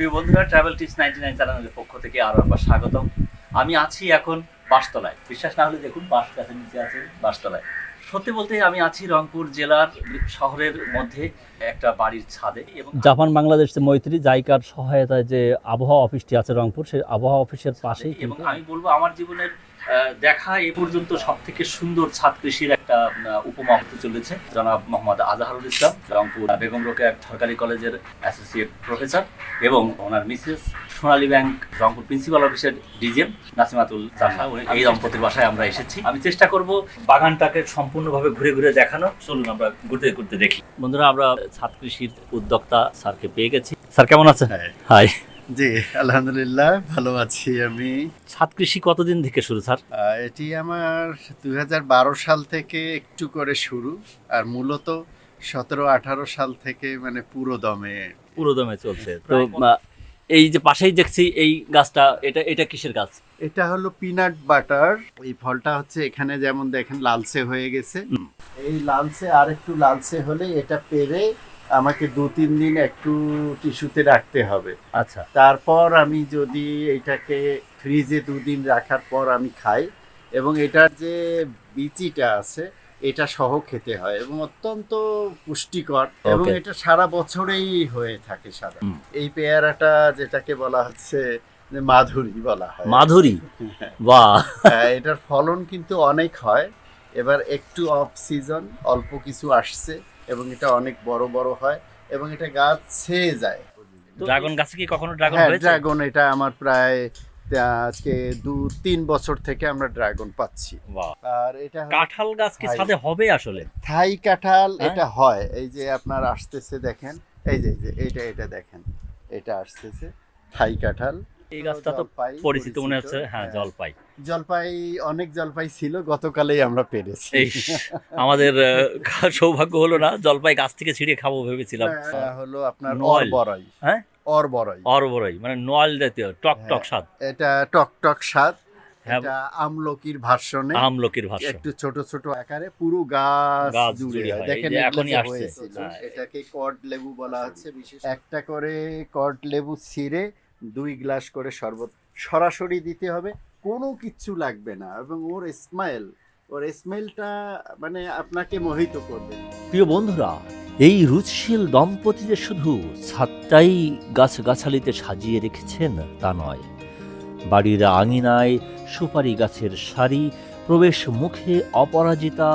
প্রিয় বন্ধুরা travel tips ninety nine চ্যানেলের পক্ষ থেকে আরও একবার স্বাগতম। আমি আছি এখন বাসতলায়। বিশ্বাস না হলে দেখুন, বাস গাছের নিচে আছে বাসতলায়। সত্যি বলতে আমি আছি রংপুর জেলার শহরের মধ্যে একটা বাড়ির ছাদে এবং জাপান বাংলাদেশ মৈত্রী জাইকার সহায়তায় যে আবহাওয়া অফিসটি আছে রংপুর সেই আবহাওয়া অফিসের পাশেই এবং আমি বলব আমার জীবনের দেখা এ পর্যন্ত সব থেকে সুন্দর ছাদ কৃষির একটা উপমা হতে চলেছে। জনাব মোহাম্মদ আজাহারুল ইসলাম রংপুর বেগম রোকেয়া সরকারি কলেজের অ্যাসোসিয়েট প্রফেসর এবং ওনার Mrs Sonali bank Rangpur principal অফিসের ডিজিএম নাসিমাতুল জাহা এই দম্পতির বাসায় আমরা এসেছি। আমি চেষ্টা করব বাগানটাকে সম্পূর্ণভাবে ঘুরে ঘুরে দেখানো চলুন আমরা ঘুরতে ঘুরতে দেখি। বন্ধুরা আমরা ছাদ কৃষির উদ্যোক্তা স্যারকে পেয়ে গেছি। স্যার কেমন আছেন? হ্যাঁ। হাই। জি আলহামদুলিল্লাহ ভালো আছি আমি। ছাদ কৃষি কতদিন থেকে শুরু স্যার? এটি আমার দু হাজার বারো সাল থেকে একটু করে শুরু আর মূলত সতেরো আঠারো সাল থেকে মানে পুরো দমে। পুরো দমে চলছে। তো এই যে পাশেই দেখছি এই গাছটা এটা এটা কিসের গাছ? এটা হলো পিনাট বাটার এই ফলটা হচ্ছে এখানে যেমন দেখেন লালচে হয়ে গেছে। এই লালচে আর একটু লালচে হলে এটা পেরে আমাকে দু তিন দিন একটু টিস্যুতে রাখতে হবে। আচ্ছা। তারপর আমি যদি এটাকে ফ্রিজে দুদিন রাখার পর আমি খাই এবং এটার যে বিচিটা আছে এটা সহ খেতে হয় এবং অত্যন্ত পুষ্টিকর এবং এটা সারা বছরেই হয়ে থাকে সারা এই পেয়ারাটা যেটাকে বলা হচ্ছে মাধুরী বলা হয়। মাধুরী? বাহ। হ্যাঁ, এটার ফলন কিন্তু অনেক হয়। এবার একটু অফ সিজন অল্প কিছু আসছে এবং এটা অনেক বড় বড় হয় এবং এটা গাছ ছেয়ে যায়। ড্রাগন গাছে কি কখনো ড্রাগন হ্যাঁ হয়েছে? ড্রাগন এটা আমার প্রায় আজকে দু তিন বছর থেকে আমরা ড্রাগন পাচ্ছি। বাহ। আর এটা কাঁঠাল গাছ কি। ছাদে হবে আসলে? থাই কাঁঠাল হ্যাঁ? এটা হয়। এই যে আপনার আসতেছে দেখেন। এই যে এই যে এইটা এটা দেখেন। এটা আসতেছে। থাই কাঁঠাল। এই গাছটা তো পরিচিত মনে হচ্ছে হ্যাঁ জলপাই জলপাই অনেক জলপাই ছিল গতকালেই আমরা পেরেছি আমাদের সৌভাগ্য হলো না জলপাই গাছ থেকে ছিঁড়ে খাব ভেবেছিলাম এটা হলো আপনার। অরবরই হ্যাঁ? অরবরই অরবরই মানে নোয়াল জাতীয় টক টক হ্যাঁ। স্বাদ এটা টক টক স্বাদ হ্যাঁ। এটা আমলকির ভাষণে আমলকির ভাষ্য একটু ছোট ছোট আকারে পুরো গাছ জুড়ে হয়। হয়। দেখেন এখনই আসছে। হ্যাঁ। এটাকে কড লেবু বলা হচ্ছে বিশেষ একটা করে কড লেবু ছিঁড়ে দুই গ্লাস করে শরবত সরাসরি দিতে হবে। কোনো কিচ্ছু লাগবে না এবং ওর স্মাইল ওর স্মেলটা মানে আপনাকে মোহিত করবে। প্রিয় বন্ধুরা, এই রুচিশীল দম্পতি যে শুধু ছাদটাই গাছগাছালিতে সাজিয়ে রেখেছেন তা নয়। বাড়ির আঙিনায় সুপারি গাছের সারি, প্রবেশ মুখে অপরাজিতা,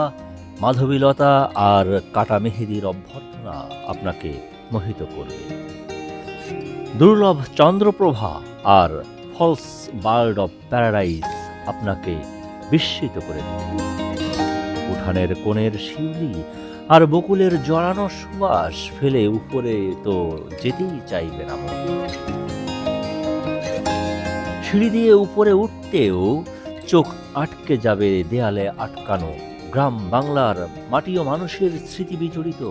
মাধবীলতা আর কাটা মেহেদির অভ্যর্থনা আপনাকে মোহিত করবে। দুর্লভ চন্দ্রপ্রভা আর ফলস বার্ড অফ প্যারাডাইস আপনাকে বিস্মিত করে উঠানের কোণের শিউলি আর বকুলের জড়ানো সুবাস ফেলে উপরে তো যেতেই চাইবে না সিঁড়ি দিয়ে উপরে উঠতেও চোখ আটকে যাবে দেয়ালে আটকানো গ্রাম বাংলার মাটি ও মানুষের স্মৃতি বিজড়িত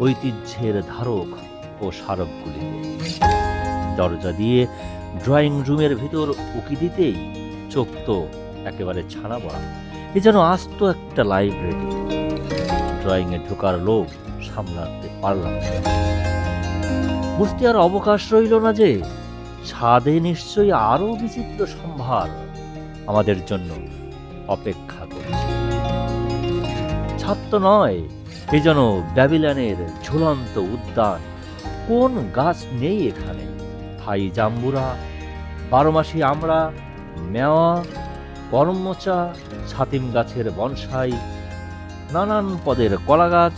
ঐতিহ্যের ধারক ও স্মারকগুলিতে। দরজা দিয়ে ড্রয়িং রুমের ভিতর উকি দিতেই চোখ তো একেবারে ছানা বড়া এ যেন আস্ত একটা লাইব্রেরি। ড্রয়িংয়ে ঢোকার লোভ সামলাতে পারলাম বুঝতে আর অবকাশ রইল না যে, ছাদে নিশ্চয়ই আরও বিচিত্র সম্ভার আমাদের জন্য অপেক্ষা করছে। ছাদ তো নয়, এ যেন ব্যাবিলানের ঝুলন্ত উদ্যান। কোন গাছ নেই এখানে? থাই জাম্বুরা বারোমাসি আমড়া মেওয়া করমচা ছাতিম গাছের বনসাই, নানান পদের কলা গাছ,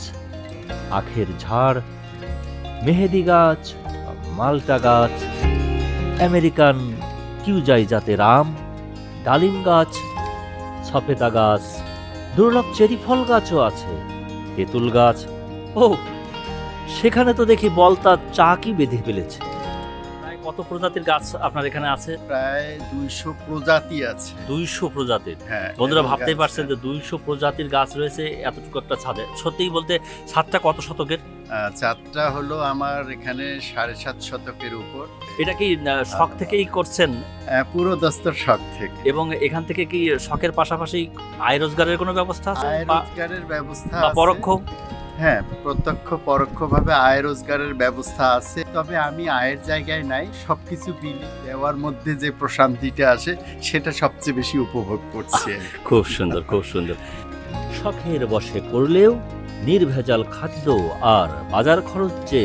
আখের ঝাড়, মেহেদি গাছ, মালটা গাছ, আমেরিকান কিউজাই জাতের আম, ডালিম গাছ, সফেদা গাছ, দুর্লভ চেরি ফল গাছও আছে, তেঁতুল গাছ। ও, সেখানে তো দেখি বলতা চাকি বেঁধে ফেলেছে। কত প্রজাতির গাছ আপনার এখানে আছে? প্রায় দুইশো প্রজাতি আছে। দুইশো প্রজাতির? হ্যাঁ বন্ধুরা ভাবতেই পারছেন যে দুইশো প্রজাতির গাছ রয়েছে এতটুকু একটা ছাদে। সত্যিই বলতে ছাদটা কত শতকের? চাঁদটা হলো আমার এখানে সাড়ে সাত শতকের উপর। এটা কি শখ থেকেই করছেন? আহ, পুরো দস্তর শখ থেকে। এবং এখান থেকে কি শখের পাশাপাশি আয় রোজগারের কোনো ব্যবস্থা আছে? আয় রোজগারের ব্যবস্থা পরোক্ষ? হ্যাঁ প্রত্যক্ষ পরোক্ষভাবে আয় রোজগারের ব্যবস্থা আছে। তবে আমি আয়ের জায়গায় নাই সবকিছু বিল দেওয়ার মধ্যে যে প্রশান্তিটা আসে সেটা সবচেয়ে বেশি উপভোগ করছে খুব সুন্দর খুব সুন্দর। শখের বসে করলেও নির্ভেজাল খাদ্য আর বাজার খরচ যে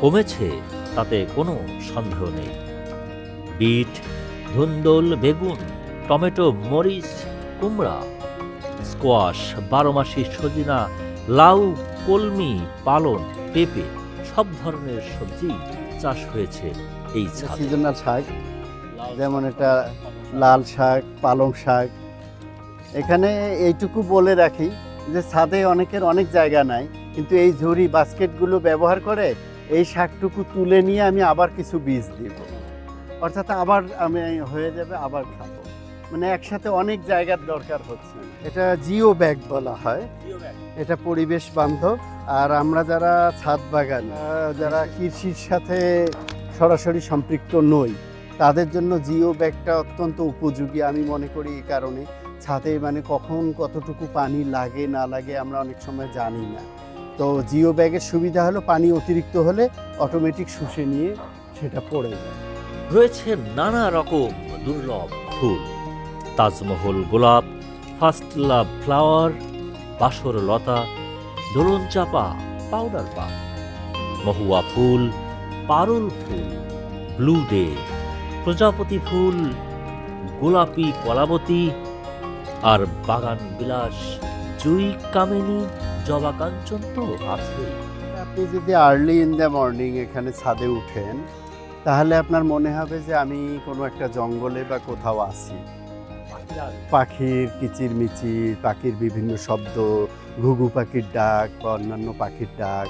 কমেছে তাতে কোনো সন্দেহ নেই। বিট ধুন্দল বেগুন টমেটো মরিচ কুমড়া স্কোয়াশ বারোমাসি সজিনা লাউ কলমি পালন পেঁপে সব ধরনের সবজি চাষ হয়েছে এই সিজনাল শাক যেমন এটা লাল শাক পালং শাক। এখানে এইটুকু বলে রাখি যে ছাদে অনেকের অনেক জায়গা নাই কিন্তু এই ঝুড়ি বাস্কেটগুলো ব্যবহার করে এই শাকটুকু তুলে নিয়ে আমি আবার কিছু বীজ দিব। অর্থাৎ আবার আমি হয়ে যাবে আবার খাব। মানে একসাথে অনেক জায়গার দরকার হচ্ছে। এটা জিও ব্যাগ বলা হয়। এটা পরিবেশ বান্ধব। আর আমরা যারা ছাদ বাগান যারা কৃষির সাথে সরাসরি সম্পৃক্ত নই তাদের জন্য জিও ব্যাগটা অত্যন্ত উপযোগী আমি মনে করি এই কারণে। ছাদে মানে কখন কতটুকু পানি লাগে না লাগে আমরা অনেক সময় জানি না। তো জিও ব্যাগের সুবিধা হলো পানি অতিরিক্ত হলে অটোমেটিক শুষে নিয়ে সেটা পড়ে যায়। রয়েছে নানা রকম দুর্লভ ফুল। তাজমহল গোলাপ ফার্স্ট লাভ ফ্লাওয়ার বাসর লতা দোলন চাপা পাউডার পা মহুয়া ফুল, পারুল ফুল ব্লু ডে প্রজাপতি ফুল, গোলাপি কলাবতী আর বাগান বিলাস, জুই কামিনী, জবা কাঞ্চন তো আছে আপনি যদি আর্লি ইন দ্য মর্নিং এখানে ছাদে উঠেন, তাহলে আপনার মনে হবে যে আমি কোনো একটা জঙ্গলে বা কোথাও আছি। পাখির কিচিরমিচির পাখির বিভিন্ন শব্দ ঘুঘু পাখির ডাক বা অন্যান্য পাখির ডাক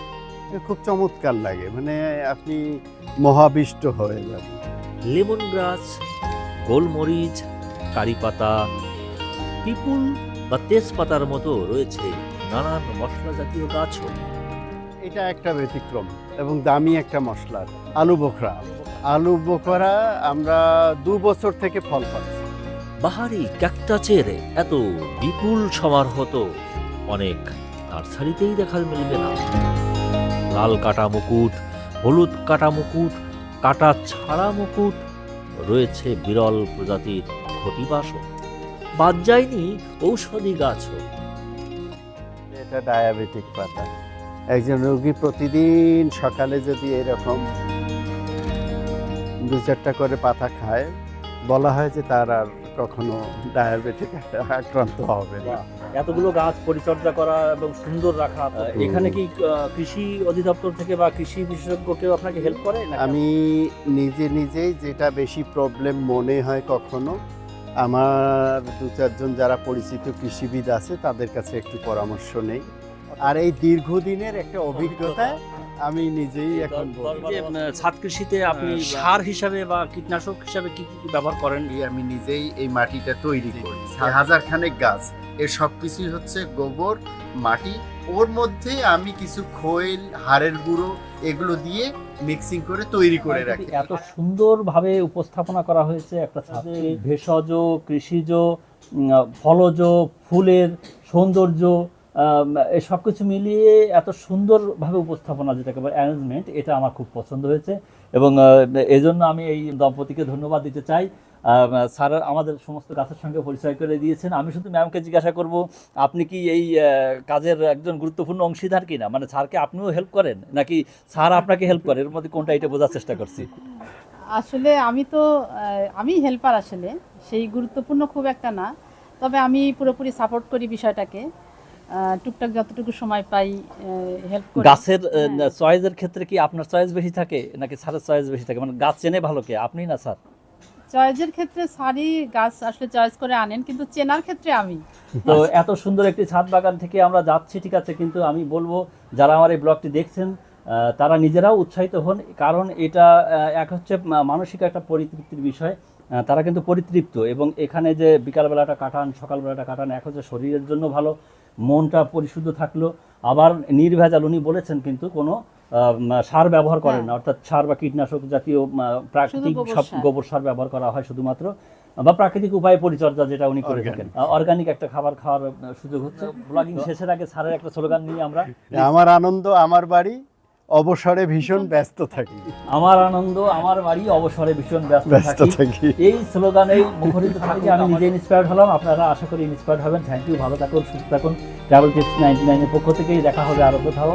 খুব চমৎকার লাগে। মানে আপনি মহাবিষ্ট হয়ে যাবেন। লেমন গ্রাস গোলমরিচ কারিপাতা পিপুল বা তেজপাতার মতো রয়েছে নানান মশলা জাতীয় গাছও। এটা একটা ব্যতিক্রম এবং দামি একটা মশলা আলু বোখরা। আলু বোখরা আমরা দু বছর থেকে ফল পাচ্ছি। বাহারি ক্যাকটাচের এত বিপুল সমারোহ তো অনেক নার্সারিতেই দেখা মিলবে না। লাল কাটা মুকুট, হলুদ কাটা মুকুট, কাটা ছাড়া মুকুট, রয়েছে বিরল প্রজাতির ঘটিবাসও বাদ যায়নি ঔষধি গাছও। এটা ডায়াবেটিক পাতা। একজন রোগী প্রতিদিন সকালে যদি এরকম দু চারটা করে পাতা খায়, বলা হয় যে তার আর কখনো ডায়াবেটিক আক্রান্ত হবে না। এতগুলো গাছ পরিচর্যা করা এবং সুন্দর রাখা এখানে কি কৃষি অধিদপ্তর থেকে বা কৃষি বিশেষজ্ঞ কেউ আপনাকে হেল্প করে আমি নিজে নিজেই যেটা বেশি প্রবলেম মনে হয় কখনো আমার দু চারজন যারা পরিচিত কৃষিবিদ আছে তাদের কাছে একটু পরামর্শ নেই। আর এই দীর্ঘদিনের একটা অভিজ্ঞতা। আমি নিজেই এখন ছাদ কৃষিতে আপনি সার হিসাবে বা কীটনাশক হিসাবে কি কি ব্যবহার করেন? আমি নিজেই এই মাটিটা তৈরি করি। হাজার খানেক গাছ। এর সব কিছুই হচ্ছে গোবর মাটি। ওর মধ্যে আমি কিছু খৈল হাড়ের গুঁড়ো এগুলো দিয়ে মিক্সিং করে তৈরি করে রাখি। এত সুন্দরভাবে উপস্থাপনা করা হয়েছে একটা ছাদে। ভেষজ কৃষিজ ফলজ ফুলের সৌন্দর্য সব কিছু মিলিয়ে এত সুন্দরভাবে উপস্থাপনা যেটাকে বলে অ্যারেঞ্জমেন্ট এটা আমার খুব পছন্দ হয়েছে। এবং এই জন্য আমি এই দম্পতিকে ধন্যবাদ দিতে চাই। স্যার আমাদের সমস্ত গাছের সঙ্গে পরিচয় করে দিয়েছেন। আমি শুধু ম্যামকে জিজ্ঞাসা করব, আপনি কি এই কাজের একজন গুরুত্বপূর্ণ অংশীদার কিনা? মানে স্যারকে আপনিও হেল্প করেন? নাকি স্যার আপনাকে হেল্প করে? এর মধ্যে কোনটা এটা বোঝার চেষ্টা করছি। আসলে আমি তো আমি হেল্পার আসলে, সেই গুরুত্বপূর্ণ খুব একটা না। তবে আমি পুরোপুরি সাপোর্ট করি বিষয়টাকে। টুকটাক যতটুকু সময় পাই হেল্প করি। গাছের হ্যাঁ। চয়েসের ক্ষেত্রে কি আপনার চয়েস বেশি থাকে নাকি স্যারের চয়েস বেশি থাকে? মানে গাছ চেনে ভালো কে? আপনি না স্যার? চয়েসের ক্ষেত্রে সারি গাছ আসলে চয়েস করে আনেন কিন্তু চেনার ক্ষেত্রে আমি। তো এত সুন্দর একটি ছাদ বাগান থেকে আমরা যাচ্ছি ঠিক আছে কিন্তু আমি বলব যারা আমার এই ব্লগটি দেখছেন তারা নিজেরাও উৎসাহিত হন কারণ এটা এক হচ্ছে মানসিক একটা পরিতৃপ্তির বিষয় তারা কিন্তু পরিতৃপ্ত এবং এখানে যে বিকালবেলাটা কাটান সকালবেলাটা কাটান এক হচ্ছে শরীরের জন্য ভালো মনটা পরিশুদ্ধ থাকল। আবার নির্ভেজাল উনি বলেছেন কিন্তু কোনো আহ, সার ব্যবহার করেন না। অর্থাৎ সার বা কীটনাশক জাতীয় প্রাকৃতিক সব গোবর সার। ব্যবহার করা হয় শুধুমাত্র বা প্রাকৃতিক উপায়ে পরিচর্যা যেটা উনি করে থাকেন। অর্গানিক একটা খাবার খাওয়ার সুযোগ হচ্ছে। ব্লগিং শেষের আগে সারের একটা স্লোগান নিয়ে আমরা আমার আনন্দ আমার বাড়ি অবসরে ভীষণ ব্যস্ত থাকি। আমার আনন্দ আমার বাড়ি অবসরে ভীষণ ব্যস্ত থাকি। এই স্লোগানে মুখরিত থাকি আমি নিজে ইন্সপায়ার্ড হলাম। আপনারা আশা করি ইন্সপায়ার্ড হবেন। থ্যাংক ইউ ভালো থাকুন সুস্থ থাকুন। ট্রাভেল টিপস নাইনটি নাইনের পক্ষ থেকেই দেখা হবে আরও কোথাও।